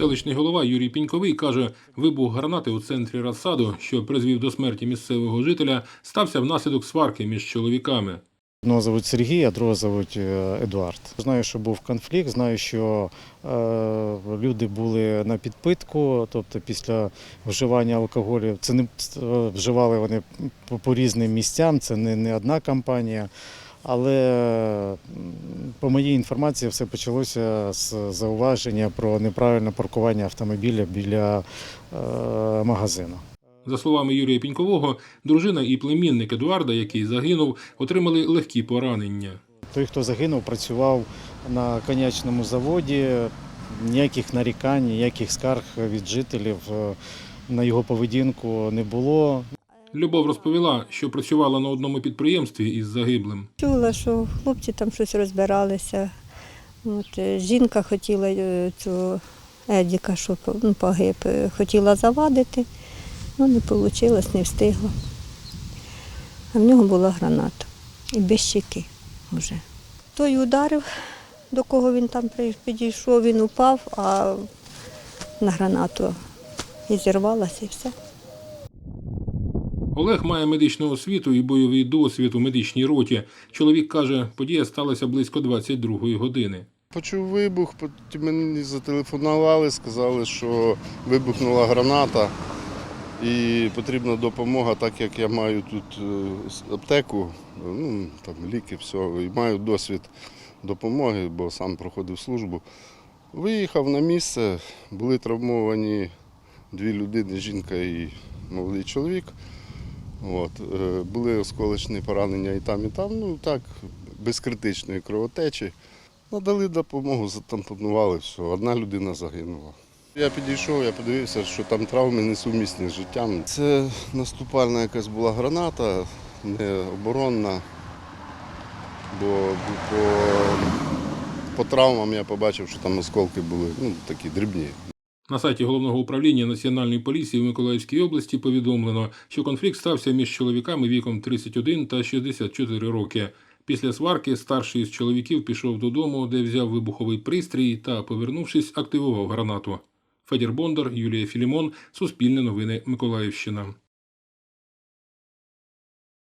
Селищний голова Юрій Піньковий каже, вибух гранати у центрі розсаду, що призвів до смерті місцевого жителя, стався внаслідок сварки між чоловіками. Одного звуть Сергій, а другого звуть е, Едуард. Знаю, що був конфлікт, знаю, що е, люди були на підпитку, тобто після вживання алкоголю. Це не е, вживали вони по, різним місцям, це не одна компанія. Але по моїй інформації все почалося з зауваження про неправильне паркування автомобіля біля е, магазину. За словами Юрія Пінькового, дружина і племінник Едуарда, який загинув, отримали легкі поранення. Той, хто загинув, працював на конячному заводі. Ніяких нарікань, ніяких скарг від жителів е, на його поведінку не було. Любов розповіла, що працювала на одному підприємстві із загиблим. Чула, що хлопці там щось розбиралися. От, е, жінка хотіла е, цього Едіка, що ну, погиб, е, хотіла завадити, ну не вийшло, не встигла. А в нього була граната і без щеки вже. Той ударив, до кого він там підійшов, він упав, а на гранату і зірвалася і все. Олег має медичну освіту і бойовий досвід у медичній роті. Чоловік каже, подія сталася близько 22-ї години. Почув вибух, потім мені зателефонували, сказали, що вибухнула граната і потрібна допомога, так як я маю тут е, аптеку, ну, там ліки, все, і маю досвід допомоги, бо сам проходив службу. Виїхав на місце, були травмовані дві людини, жінка і молодий чоловік. От, е, були осколочні поранення і там, і там, ну так, без критичної кровотечі. Надали допомогу, затампонували все. Одна людина загинула. Я підійшов, я подивився, що там травми несумісні з життям. Це наступальна якась була граната, не оборонна, бо по, по травмам я побачив, що там осколки були ну, такі дрібні. На сайті головного управління Національної поліції в Миколаївській області повідомлено, що конфлікт стався між чоловіками віком 31 та 64 роки. Після сварки старший із чоловіків пішов додому, де взяв вибуховий пристрій та, повернувшись, активував гранату. Федір Бондар, Юлія Філімон, Суспільне новини, Миколаївщина.